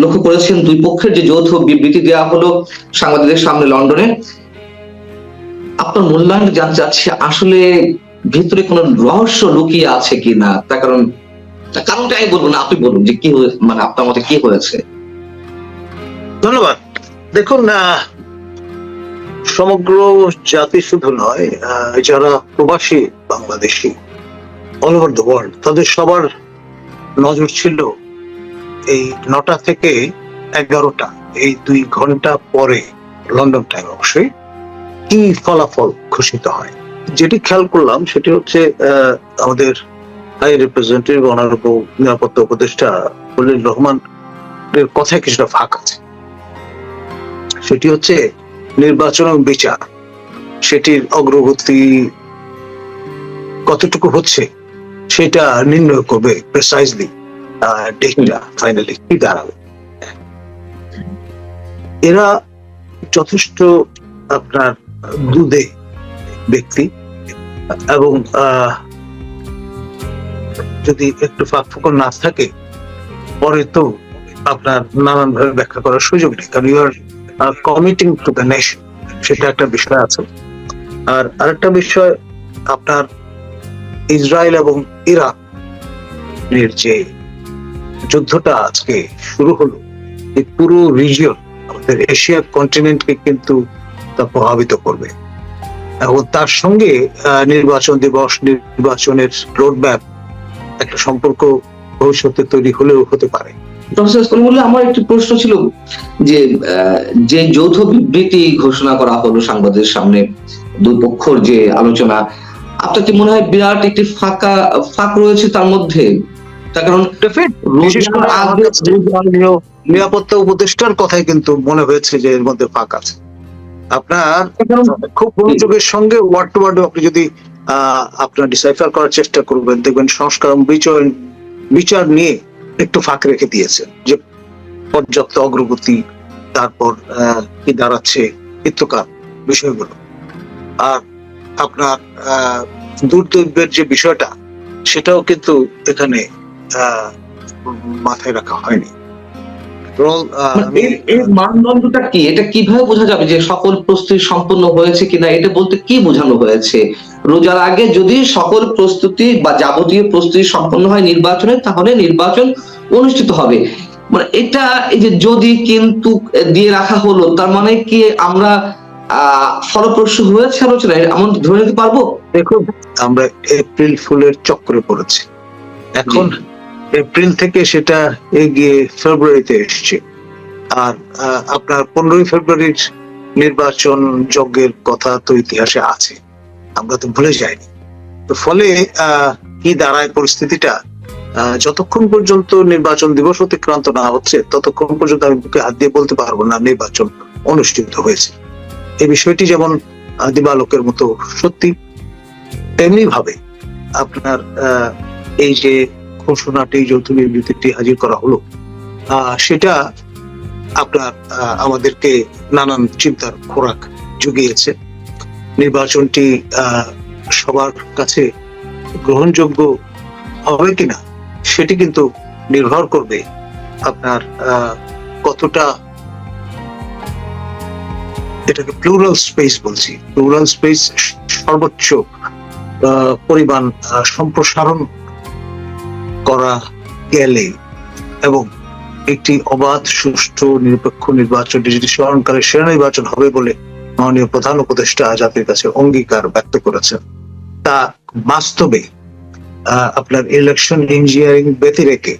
লক্ষ্য করেছেন দুই পক্ষের যে যৌথ বিবৃতি দেওয়া হলো সাংবাদিকদের সামনে লন্ডনে। আপনার মূল্যায়ন জানতে চাচ্ছি আসলে ভিতরে কোনো রহস্য লুকিয়ে আছে কিনা? তার কারণ কারণটা আমি বলব না আপনি বলুন যে কি মানে আপনার মতে কি হয়েছে। ধন্যবাদ। দেখুন আহ, সমগ্র জাতি শুধু নয় যারা প্রবাসী Bangladeshi all over the world তাদের সবার নজর ছিল এই নটা থেকে এগারোটা, এই দুই ঘণ্টা পরে লন্ডন টাইম অবশ্যই কি ফলাফল ঘোষিত হয়? যেটি খেয়াল করলাম সেটি হচ্ছে আমাদের হাই রিপ্রেজেন্টেটিভ অনারেবল নিরাপত্তা উপদেষ্টা খলিল রহমান এর কথায় কিছুটা ফাঁক আছে। সেটি হচ্ছে নির্বাচন বিচার। সেটির অগ্রগতি কতটুকু হচ্ছে সেটা নির্ণয় করবে প্রেসাইজলি ডেটটা ফাইনালি কি দাঁড়াবে? এরা যথেষ্ট আপনার দুধে ব্যক্তি এবং যদি একটু ফাঁক ফোকর না থাকে, পরে তো আপনার নানান ভাবে ব্যাখ্যা করার সুযোগ নেই, কারণ you are committing to the nation সেটা একটা বিষয় আছে। আর আরেকটা বিষয়, আপনার ইসরায়েল এবং ইরাক যে যুদ্ধটা আজকে শুরু হলো। এই পুরো রিজিয়ন আমাদের এশিয়া কন্টিনেন্টকে কিন্তু তা প্রভাবিত করবে। এবং তার সঙ্গে নির্বাচন দিবস, নির্বাচনের রোডম্যাপ একটা সম্পর্ক ভবিষ্যতে তৈরি হলেও হতে পারে। আমার একটি প্রশ্ন ছিল যে যে যৌথ বিবৃতি ঘোষণা করা হলো সাংবাদিকদের সামনে দুই পক্ষর যে আলোচনা, আপনার কি মনে হয় বিরাট একটি ফাঁকা, ফাঁক রয়েছে তার মধ্যে? তার কারণ বিশেষ করে নিরাপত্তা উপদেষ্টার কথাই কিন্তু মনে হয়েছে যে এর মধ্যে ফাঁক আছে। আপনার খুব মনোযোগের সঙ্গে ওয়ার্ড টু ওয়ার্ড আপনি যদি আপনার ডিসাইফার করার চেষ্টা করবেন দেখবেন সংস্কার বিচার বিচার নিয়ে একটু ফাঁক রেখে দিয়েছে যে পর্যাপ্ত অগ্রগতি তারপর আহ, কি দাঁড়াচ্ছে ইত্যকার বিষয়গুলো। আর আপনার আহ, দুর্দৈবের যে বিষয়টা সেটাও কিন্তু এখানে মাথায় রাখা হয়নি। মানে এর- মানদণ্ডটা কি? এটা কীভাবে বোঝা যাবে যে সকল প্রস্তুতি সম্পূর্ণ হয়েছে কিনা? এটা বলতে কি বোঝানো হয়েছে? রোজার আগে যদি সকল প্রস্তুতি বা যাবতীয় প্রস্তুতি সম্পন্ন হয় নির্বাচনে তাহলে নির্বাচন অনুষ্ঠিত হবে। মানে এটা এই যে যদি কিন্তু দিয়ে রাখা হলো তার মানে কি আমরা আহ ফলপ্রসূ হয়েছে আলোচনা এমন ধরে নিতে পারব? দেখুন আমরা এপ্রিল ফুলের চক্রে পড়েছি। এখন এপ্রিল থেকে সেটা এগিয়ে ফেব্রুয়ারিতে এসছে। আর আপনার পনেরোই ফেব্রুয়ারির নির্বাচন যজ্ঞের কথা তো ইতিহাসে আছে। আমরা তো ভুলে যাইনি। তো ফলে কি দাঁড়ায় পরিস্থিতিটা? যতক্ষণ পর্যন্ত নির্বাচন দিবস অতিক্রান্ত না হচ্ছে, ততক্ষণ পর্যন্ত আমি বুকে হাত দিয়ে বলতে পারব না নির্বাচন অনুষ্ঠিত হয়েছে। এই বিষয়টি যেমন দিবালোকের মতো সত্যি তেমনি ভাবে আপনার এই যে ঘোষণাটি, যৌথ বিবৃতিটি হাজির করা হলো। সেটা আপনার আমাদেরকে নানান চিন্তার খোরাক জুগিয়েছে। নির্বাচনটি সবার কাছে গ্রহণযোগ্য হবে কিনা, সেটি কিন্তু নির্ভর করবে আপনার কতটা এটাকে প্লুরাল স্পেস বলছি। প্লুরাল স্পেস সর্বোচ্চ পরিমাণ সম্প্রসারণ করা গেলে এবং একটি অবাধ সুষ্ঠু নিরপেক্ষ নির্বাচন যেটি স্মরণকালে সেরা নির্বাচন হবে বলে মাননীয় প্রধান উপদেষ্টা জাতির কাছে অঙ্গীকার ব্যক্ত করেছেন তা বাস্তবে আপনার ইলেকশন ইঞ্জিনিয়ারিং ব্যতিরেকে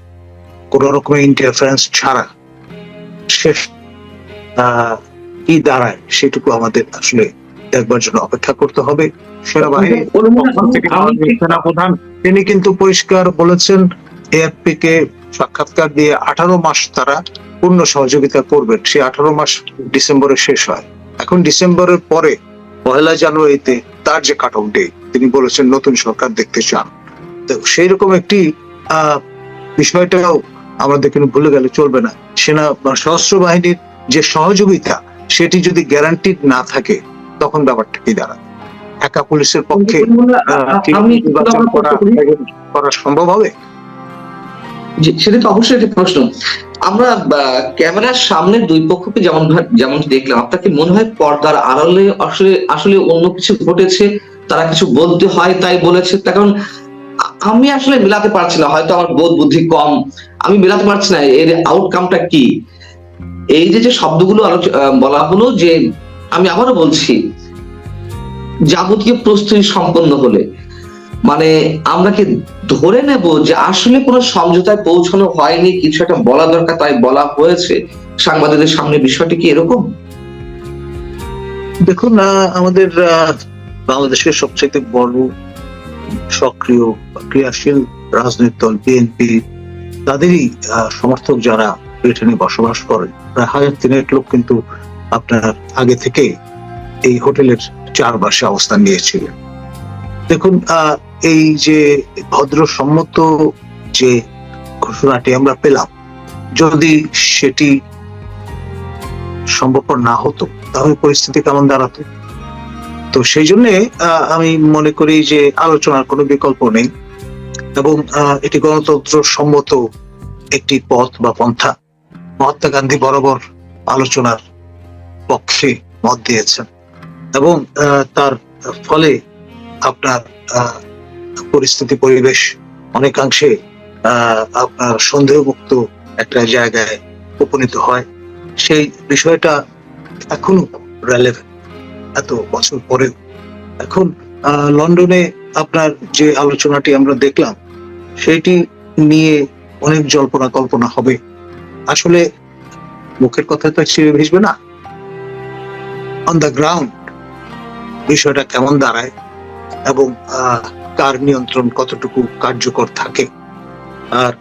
কোন রকমের ইন্টারফারেন্স ছাড়া শেষ আহ, কি দাঁড়ায় সেটুকু আমাদের আসলে দেখবার জন্য অপেক্ষা করতে হবে। সেনাবাহিনী সেনাপ্রধান তিনি কিন্তু পরিষ্কার বলেছেন এএফপি কে সাক্ষাৎকার দিয়ে আঠারো মাস তারা পূর্ণ সহযোগিতা করবেন সেই আঠারো মাস ডিসেম্বরে শেষ হয়। এখন ডিসেম্বরের পরে পহেলা জানুয়ারিতে তার যে কাট অফ ডে তিনি বলেছেন নতুন সরকার দেখতে চান। সেই রকম একটি বিষয়টাও আমাদের কিন্তু ভুলে গেলে চলবে না। সেনা সশস্ত্র বাহিনীর যে সহযোগিতা, সেটি যদি গ্যারান্টিড না থাকে, তখন ব্যাপারটা কি দাঁড়ায় একা পুলিশের পক্ষে নির্বাচন করা করা সম্ভব হবে? সেটা তো অবশ্যই একটা প্রশ্ন। আমরা ক্যামেরার সামনে দুই পক্ষকে যেমন যেমন দেখলাম আপনাকে মনে হয় পর্দার আড়ালে আসলে আসলে অন্য কিছু ঘটেছে? তারা কিছু বলতে হয় তাই বলেছে? তার কারণ আমি আসলে মিলাতে পারছি না হয়তো আমার বোধ বুদ্ধি কম। আমি মিলাতে পারছি না এর আউটকামটা কি? এই যে যে শব্দগুলো বলা হলো যে আমি আবারও বলছি যাবতীয় প্রস্তুতি সম্পন্ন হলে। মানে আমরা কি ধরে নেব যে আসলে কোনো সমঝোতায় পৌঁছানো হয়নি, কিছু একটা বলা দরকার, তাই বলা হয়েছে। সাংবাদিকদের সামনে বিষয়টি কি এরকম? দেখুন আমাদের বাংলাদেশের সবচেয়ে বড় সক্রিয় ক্রিয়াশীল রাজনৈতিক দল বিএনপি, তাদেরই সমর্থক যারা ব্রিটেনে বসবাস করেন প্রায় হাজার তিনেক লোক কিন্তু আপনার আগে থেকে এই হোটেলের চারপাশে অবস্থান নিয়েছিলেন দেখুন এই যে ভদ্রসম্মত যে ঘোষণাটি আমরা পেলাম, যদি সেটি সম্ভবপর না হতো, তাহলে পরিস্থিতি কেমন দাঁড়াতো? তো সেই জন্য আমি মনে করি যে আলোচনার কোনো বিকল্প নেই এবং এটি গণতন্ত্র সম্মত একটি পথ বা পন্থা। মহাত্মা গান্ধী বরাবর আলোচনার পক্ষে মত দিয়েছেন। এবং তার ফলে আপনার পরিস্থিতি, পরিবেশ অনেকাংশে আপনার সন্দেহমুক্ত একটা জায়গায় উপনীত হয়। সেই বিষয়টা এখনও রেলেভেন্ট এত বছর পরেও। এখন লন্ডনে আপনার যে আলোচনাটি আমরা দেখলাম, সেটি নিয়ে অনেক জল্পনা কল্পনা হবে। আসলে মুখের কথা তো ছিঁড়ে ভিজবে না। অন দ্য গ্রাউন্ড বিষয়টা কেমন দাঁড়ায় এবং কার নিয়ন্ত্রণ কতটুকু কার্যকর থাকে। আর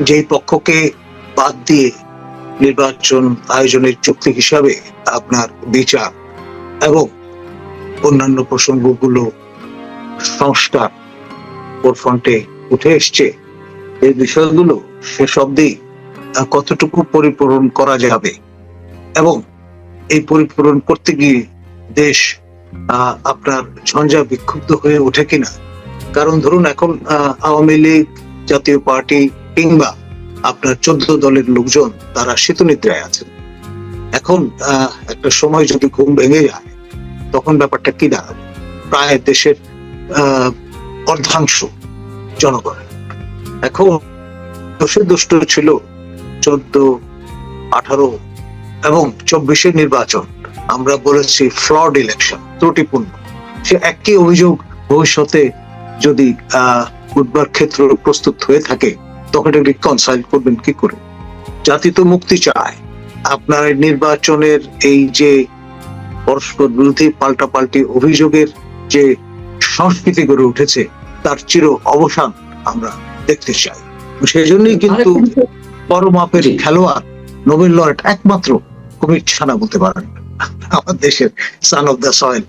যেই পক্ষকে বাদ দিয়ে নির্বাচন আয়োজনের চুক্তি হিসাবে আপনার বিচার এবং অন্যান্য প্রসঙ্গগুলো সংস্কার ফ্রন্টে উঠে এসছে এই বিষয়গুলো অব্দি আহ, কতটুকু পরিপূরণ করা যাবে এবং এই পরিপূরণ করতে গিয়ে দেশ আপনার ঝঞ্ঝা বিক্ষুব্ধ হয়ে ওঠে কিনা? কারণ ধরুন এখন আওয়ামী লীগ জাতীয় পার্টি কিংবা আপনার চোদ্দ দলের লোকজন তারা শীতনিদ্রায় আছেন। এখন একটা সময় যদি ঘুম ভেঙে যায়, তখন ব্যাপারটা কি দাঁড়াবে? প্রায় দেশের অর্ধাংশ জনগণ। এখন দোষে দুষ্ট ছিল চোদ্দ, আঠারো এবং চব্বিশের নির্বাচন আমরা বলেছি ফ্লড ইলেকশন ত্রুটিপূর্ণ। সে একই অভিযোগ ভবিষ্যতে যদি আহ উঠবার ক্ষেত্র প্রস্তুত হয়ে থাকে তখন এটা রিকনসাইল করবেন কি করে? জাতি তো মুক্তি চায়। আপনার নির্বাচনের এই যে পরস্পর বিরোধী পাল্টাপাল্টি অভিযোগের যে সংস্কৃতি গড়ে উঠেছে তার চির অবসান আমরা দেখতে চাই। সেই জন্যই কিন্তু বড় মাপের খেলোয়াড় নোবেল লরেট একমাত্র কুমির ছানা বলতে পারেন। আমার দেশের সান অফ দ্য সয়েল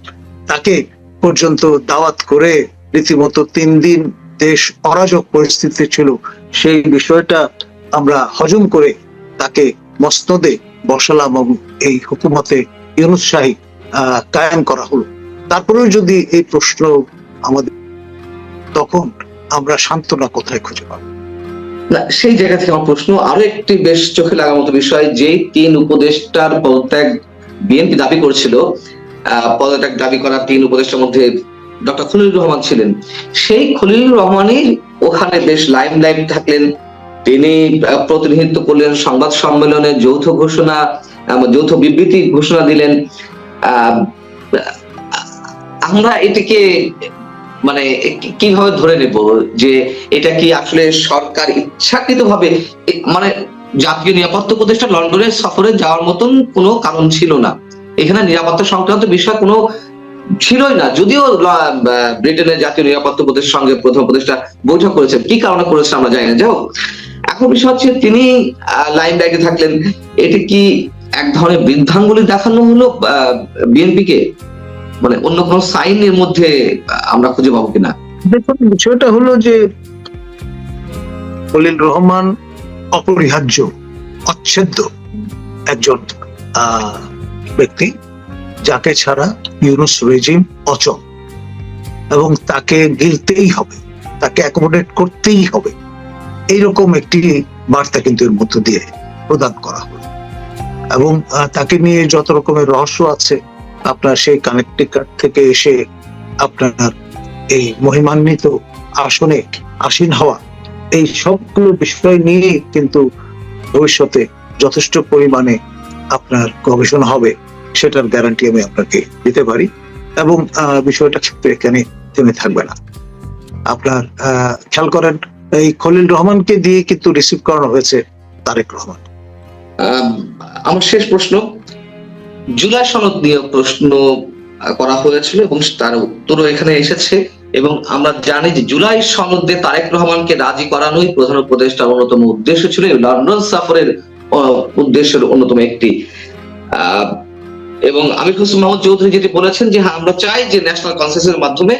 তাকে পর্যন্ত দাওয়াত করে রীতিমতো তিন দিন দেশ অরাজক পরিস্থিতি ছিল। সেই বিষয়টা আমরা হজম করে তাকে মস্তদে বসালাম এবং এই হুকুমতে ইউনুস শাহী কায়েম করা হলো। তারপরেও যদি এই প্রশ্ন আমাদের তখন আমরা সান্ত্বনা কোথায় খুঁজে পাবো? না, সেই জায়গা থেকে আমার প্রশ্ন, আরও একটি বেশ চোখে লাগার মতো বিষয়, যেই তিন উপদেষ্টার পদত্যাগ বিএনপি দাবি করেছিল পদত্যাগ দাবি করা তিন উপদেষ্টার মধ্যে ডক্টর খলিলুর রহমান ছিলেন। সেই খলিলুর রহমানই ওখানে বেশ লাইম লাইম থাকলেন, তিনি প্রতিনিধিত্ব করলেন, সংবাদ সম্মেলনে যৌথ ঘোষণা যৌথ বিবৃতি ঘোষণা দিলেন। আমরা এটিকে মানে কীভাবে ধরে নেব যে এটা কি আসলে সরকার ইচ্ছাকৃত ভাবে মানে জাতীয় নিরাপত্তা উপদেষ্টা লন্ডনের সফরে যাওয়ার মতন কোনো কারণ ছিল না। এখানে নিরাপত্তা সংক্রান্ত বিষয় কোনো ছিলই না। যদিও ব্রিটেনের জাতীয় নিরাপত্তা উপদেষ্টার সঙ্গে প্রথম উপদেষ্টা বৈঠক করেছেন। কি কারণে করেছেন আমরা জানি না। যাই হোক, এখন বিষয় হচ্ছে তিনি লাইন লাইনে থাকলেন। এটি কি এক ধরনের বৃদ্ধাঙ্গুলি দেখানো হলো বিএনপি কে মানে অন্য কোনো সাইন এর মধ্যে আমরা খুঁজে পাবো কিনা? দেখুন, বিষয়টা হলো যে খলিল রহমান অপরিহার্য, অচ্ছেদ্য একজন ব্যক্তি যাকে ছাড়া ইউনুস রেজিম অচল। এবং তাকে গিলতেই হবে, তাকে অ্যাকোমোডেট করতেই হবে। এইরকম একটি বার্তা কিন্তু এর মধ্য দিয়ে প্রদান করা হলো। এবং তাকে নিয়ে যত রকমের রহস্য আছে আপনার সেই কানেক্টিকাট থেকে এসে আপনার এই মহিমান্বিত আসনে আসীন হওয়া, এই সবগুলো বিষয় নিয়ে কিন্তু ভবিষ্যতে যথেষ্ট পরিমাণে আপনার গবেষণা হবে, সেটার গ্যারান্টি আমি আপনাকে দিতে পারি এবং বিষয়টা কিন্তু এখানে থেমে থাকবে না। আপনার খেয়াল করেন, এই খলিল রহমানকে দিয়ে কিন্তু রিসিভ করানো হয়েছে তারেক রহমান। আমার শেষ প্রশ্ন জুলাই সনদ নিয়ে প্রশ্ন করা হয়েছিল এবং তার উত্তরও এখানে এসেছে এবং আমরা জানি যে জুলাই সনদে তারেক রহমানকে রাজি করানোই প্রধান উপদেষ্টার অন্যতম উদ্দেশ্য ছিল লন্ডন সফরের উদ্দেশ্যের অন্যতম একটি এবং আমির হোসেন মোহাম্মদ চৌধুরী যেটি বলেছেন যে হ্যাঁ আমরা চাই যে ন্যাশনাল কনসেন্সাসের মাধ্যমে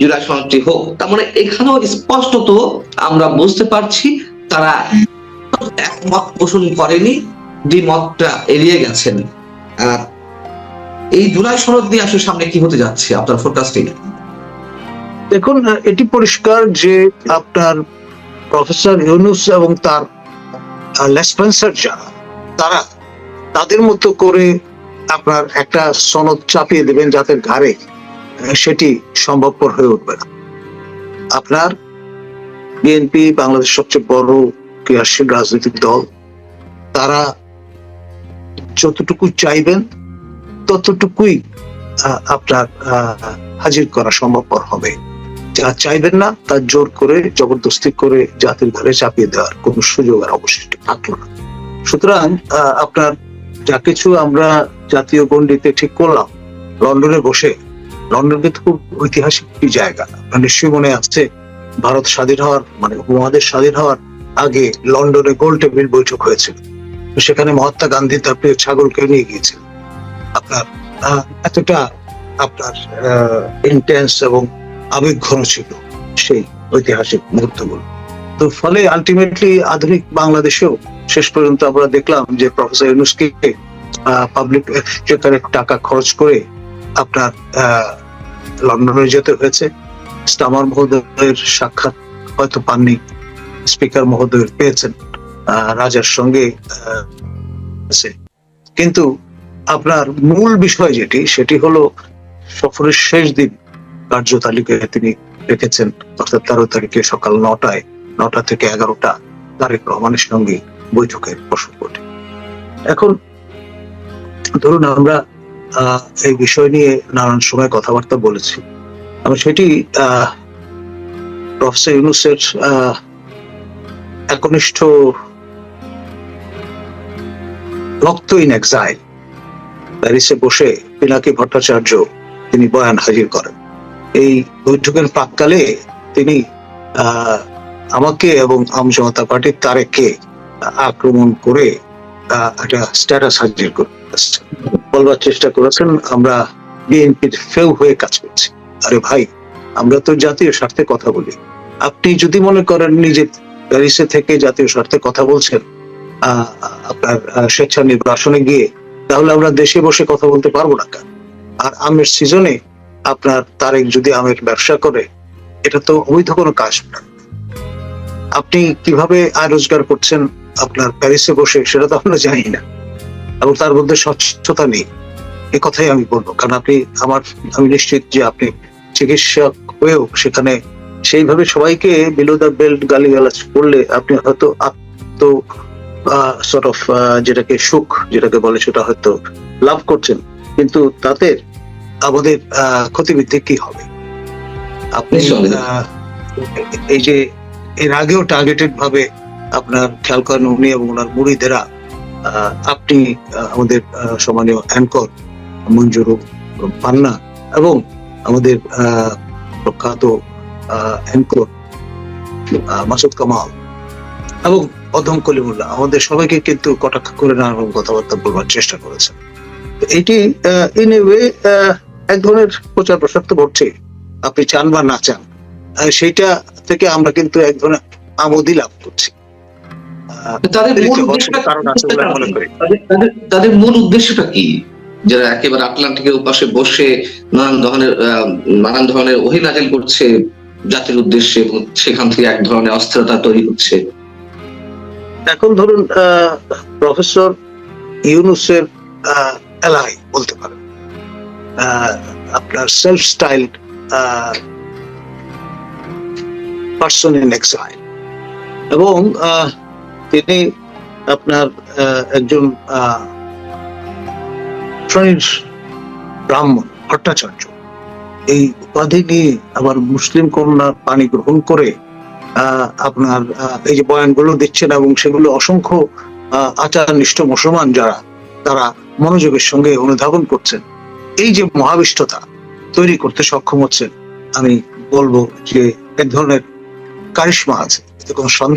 জুলাই সনদটি হোক। তার মানে এখানেও স্পষ্টত আমরা বুঝতে পারছি তারা একমত পোষণ করেনি, দ্বিমতটা এড়িয়ে গেছেন। আর এই জুলাই সনদ দিয়ে আসলে সামনে কি হতে যাচ্ছে আপনার ফোরকাস্টিং দেখুন এটি পরিষ্কার যে আপনার প্রফেসর ইউনুস এবং তার লেসপেন্সার যারা তারা তাদের মতো করে আপনার একটা সনদ চাপিয়ে দেবেন যাতে ঘাড়ে সেটি সম্ভবপর হয়ে উঠবে না। আপনার বিএনপি, বাংলাদেশ সবচেয়ে বড় ক্রিয়াশীল রাজনৈতিক দল, তারা যতটুকু চাইবেন, ততটুকুই আপনার হাজির করা সম্ভবপর হবে। যা চাইবেন না, তা জোর করে, জবরদস্তি করে জাতির ঘরে চাপিয়ে দেওয়ার কোনো সুযোগ আর অবশিষ্ট থাকল না। সুতরাং আপনার যা কিছু আমরা জাতীয় গণ্ডিতে ঠিক করলাম, লন্ডনে বসে লন্ডন কিন্তু খুব ঐতিহাসিক একটি জায়গা। আপনার নিশ্চয়ই মনে আছে, ভারত স্বাধীন হওয়ার মানে উপমহাদেশ স্বাধীন হওয়ার আগে লন্ডনে গোল টেবিল বৈঠক হয়েছিল। সেখানে মহাত্মা গান্ধী তার প্রিয় ছাগলকে নিয়ে গিয়েছিলেন আপনার এতটা আপনার ইন্টেন্স এবং আবেগ ঘন ছিল সেই ঐতিহাসিক মুহূর্তগুলো। তো ফলে আলটিমেটলি আধুনিক বাংলাদেশেও শেষ পর্যন্ত আমরা দেখলাম যে প্রফেসর ইউনুসকে পাবলিক এক্সচেকারের টাকা খরচ করে আপনার লন্ডনে যেতে হয়েছে। স্টামার মহোদয়ের সাক্ষাৎ হয়তো পাননি, স্পিকার মহোদয়ের পেয়েছেন। রাজার সঙ্গে আছে। কিন্তু আপনার মূল বিষয় যেটি সেটি হলো সফরের শেষ দিন কার্য তালিকায় তিনি রেখেছেন অর্থাৎ তেরো তারিখে সকাল নটায় নটা থেকে এগারোটা তারেক রহমানের সঙ্গে বৈঠকের প্রসঙ্গটি এখন ধরুন আমরা এই বিষয় নিয়ে নানান সময় কথাবার্তা বলেছি আমি সেটি আহ, প্রফেসর ইউনুসের আহ, একনিষ্ঠ রক্ত ইন এক্সাইল প্যারিসে বসে পিনাকি ভট্টাচার্য তিনি বয়ান হাজির করেন। এই বৈঠকের প্রাককালে তিনি আমাকে এবং আম জনতা পার্টির তারেককে আক্রমণ করে একটা স্ট্যাটাস হাজির করে বলবার চেষ্টা করেছেন, আমরা বিএনপির ফেউ হয়ে কাজ করছি। আরে ভাই, আমরা তো জাতীয় স্বার্থে কথা বলি। আপনি যদি মনে করেন নিজে প্যারিসে থেকে জাতীয় স্বার্থে কথা বলছেন আপনার স্বেচ্ছা নির্বাসনে গিয়ে, তাহলে আমরা দেশে বসে কথা বলতে পারব না কেন? আর আমের সিজনে আপনার তারেক যদি আমের ব্যবসা করে, এটা তো অবৈধ কোনো কাজ না। আপনি কীভাবে আয় রোজগার করছেন আপনার প্যারিসে বসে, সেটা তো আমরা জানি না। এবং তার মধ্যে স্বচ্ছতা নেই। এ কথাই আমি বলব। কারণ আপনি, আমার, আমি নিশ্চিত যে আপনি চিকিৎসক হয়েও সেখানে সেইভাবে সবাইকে বিলো দ্য বেল্ট গালিগালাজ করলে আপনি হয়তো আত্ম সর্ট অফ যেটাকে সুখ যেটাকে বলে সেটা হয়তো লাভ করছেন কিন্তু তাতে আমাদের ক্ষতিবৃদ্ধি কি হবে আপনি। এই যে এর আগেও টার্গেটেড ভাবে আপনার খেয়াল করেন উনি এবং ওনার মুড়িদেরা আপনি আমাদের সম্মানীয় অ্যাঙ্কর মঞ্জুর পান্না এবং আমাদের আহ, প্রখ্যাত অ্যাঙ্কর মাসুদ কামাল এবং অধম কলিমুল্লাহ আমাদের সবাইকে কিন্তু কটাক্ষ করে নানান কথাবার্তা বলবার চেষ্টা করেছেন। তো এটি ইন এ ওয়ে এক ধরনের প্রচার প্রসার তো ঘটছে আপনি চান বা না চান সেইটা থেকে আমরা কিন্তু এক ধরনের আমোদি লাভ করছি। তাদের মূল উদ্দেশ্যটা কি? যারা একেবারে আটলান্টিকের উপাশে বসে নানান ধরনের নানান ধরনের অহিনাজেল করছে জাতির উদ্দেশ্যে এবং সেখান থেকে এক ধরনের অস্থিরতা তৈরি হচ্ছে। এখন ধরুন প্রফেসর ইউনুসের এলাই বলতে পারেন। আপনার self style person in exile এবং তিনি আপনার একজন ব্রাহ্মণ ভট্টাচার্য এই উপাধি নিয়ে আবার মুসলিম কন্যা পানি গ্রহণ করে আপনার এই যে বয়ানগুলো দিচ্ছেন এবং সেগুলো অসংখ্য আহ, আচার নিষ্ঠ মুসলমান যারা তারা মনোযোগের সঙ্গে অনুধাবন করছেন। এই যে মহাবিষ্টতা তৈরি করতে সক্ষম হচ্ছেন আমি বলব যে এক ধরনের কারিশ্মা আছে কোনো